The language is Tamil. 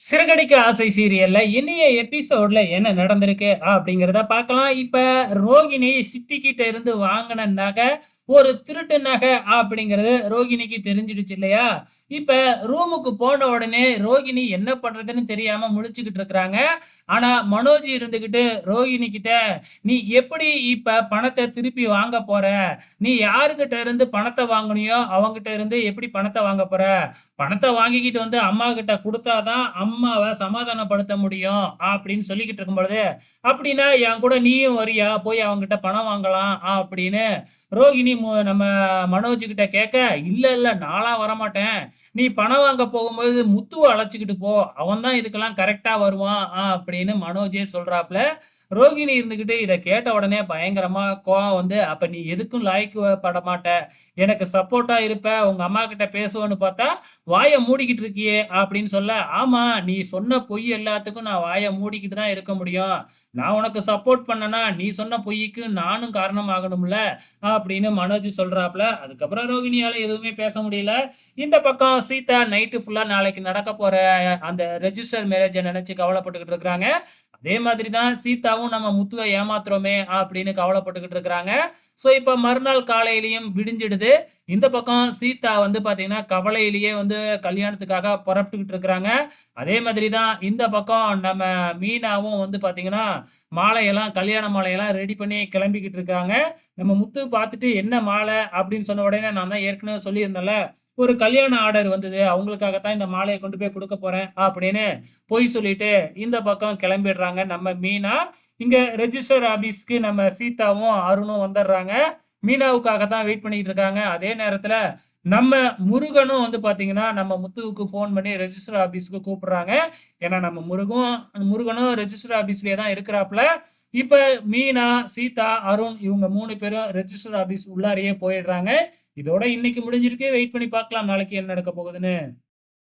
சிறகடிக்க ஆசை சீரியல்ல இனிய எபிசோட்ல என்ன நடந்திருக்கு அப்படிங்கிறத பார்க்கலாம். இப்ப ரோகிணி சித்திக்கிட்ட இருந்து வாங்குன நகை, ஒரு திருட்டு நகை அப்படிங்கிறது ரோகிணிக்கு தெரிஞ்சிடுச்சு இல்லையா? இப்ப ரூமுக்கு போன உடனே ரோகிணி என்ன பண்றதுன்னு தெரியாம முழிச்சுக்கிட்டு இருக்கிறாங்க. ஆனா மனோஜ் இருந்துகிட்டு ரோகிணி கிட்ட, "நீ எப்படி இப்ப பணத்தை திருப்பி வாங்க போற? நீ யாருகிட்ட இருந்து பணத்தை வாங்கினியோ அவங்ககிட்ட இருந்து எப்படி பணத்தை வாங்க போற? பணத்தை வாங்கிக்கிட்டு வந்து அம்மா கிட்ட தான் அம்மாவ சமாதானப்படுத்த முடியும்." அப்படின்னு சொல்லிக்கிட்டு இருக்கும்பொழுது, "அப்படின்னா என் கூட நீயும் வரியா? போய் அவங்ககிட்ட பணம் வாங்கலாம்." அப்படின்னு ரோகிணி நம்ம மனோஜ் கிட்ட கேட்க, "இல்ல, இல்ல நான்லாம் வரமாட்டேன். நீ பணம் வாங்க போகும்போது முத்துவை அழைச்சிக்கிட்டு போ. அவன் தான் இதுக்கெல்லாம் கரெக்டா வருவான்." அப்படின்னு மனோஜே சொல்றாப்ல. ரோகிணி இருந்துகிட்டு இதை கேட்ட உடனே பயங்கரமா கோவம் வந்து, "அப்ப நீ எதுக்கும் லாய்க்கு பட மாட்ட. எனக்கு சப்போர்ட்டா இருப்ப. உங்க அம்மாகிட்ட பேசுவோன்னு பார்த்தா, வாயை மூடிக்கிட்டு இருக்கியே." அப்படின்னு சொல்ல, "ஆமா, நீ சொன்ன பொய் எல்லாத்துக்கும் நான் வாயை மூடிக்கிட்டு தான் இருக்க முடியும். நான் உனக்கு சப்போர்ட் பண்ணேன்னா, நீ சொன்ன பொய்க்கு நானும் காரணம் ஆகணும்ல." அப்படின்னு மனோஜ் சொல்றாப்ல. அதுக்கப்புறம் ரோகிணியால எதுவுமே பேச முடியல. இந்த பக்கம் சீதா நைட்டு ஃபுல்லா நாளைக்கு நடக்க போற அந்த ரெஜிஸ்டர் மேரேஜை நினைச்சு கவலைப்பட்டுக்கிட்டு இருக்கிறாங்க. அதே மாதிரி தான் சீதாவும் நம்ம முத்துவ ஏமாத்துறோமே அப்படின்னு கவலைப்பட்டுக்கிட்டு இருக்கிறாங்க. ஸோ, இப்ப மறுநாள் காலையிலயும் விடிஞ்சிடுது. இந்த பக்கம் சீதா வந்து பார்த்தீங்கன்னா, கவலையிலேயே வந்து கல்யாணத்துக்காக புறப்பட்டுக்கிட்டு இருக்கிறாங்க. அதே மாதிரி தான் இந்த பக்கம் நம்ம மீனாவும் வந்து பார்த்தீங்கன்னா, மாலையெல்லாம் கல்யாண மாலையெல்லாம் ரெடி பண்ணி கிளம்பிக்கிட்டு இருக்காங்க. நம்ம முத்து பார்த்துட்டு, "என்ன மாலை?" அப்படின்னு சொன்ன உடனே, "நான் தான் ஏற்கனவே சொல்லியிருந்தேன்ல, ஒரு கல்யாண ஆர்டர் வந்தது. அவங்களுக்காக தான் இந்த மாலையை கொண்டு போய் கொடுக்க போறேன்." அப்படின்னு பொய் சொல்லிட்டு இந்த பக்கம் கிளம்பிடுறாங்க நம்ம மீனா. இங்க ரெஜிஸ்டர் ஆபீஸ்க்கு நம்ம சீதாவும், அருணும் வந்துடுறாங்க. மீனாவுக்காக தான் வெயிட் பண்ணிட்டு இருக்காங்க. அதே நேரத்துல நம்ம முருகனும் வந்து பாத்தீங்கன்னா நம்ம முத்துவுக்கு ஃபோன் பண்ணி ரெஜிஸ்டர் ஆபீஸ்க்கு கூப்பிடுறாங்க. ஏன்னா நம்ம முருகும் முருகனும் ரெஜிஸ்டர் ஆபீஸ்லயே தான் இருக்கிறாப்புல இப்ப மீனா, சீதா, அருண் இவங்க மூணு பேரும் ரெஜிஸ்டர் ஆபீஸ் உள்ளாரையே போயிடுறாங்க. இதோட இன்னைக்கு முடிஞ்சிருக்கு. வெயிட் பண்ணி பார்க்கலாம் நாளைக்கு என்ன நடக்க போகுதுன்னு.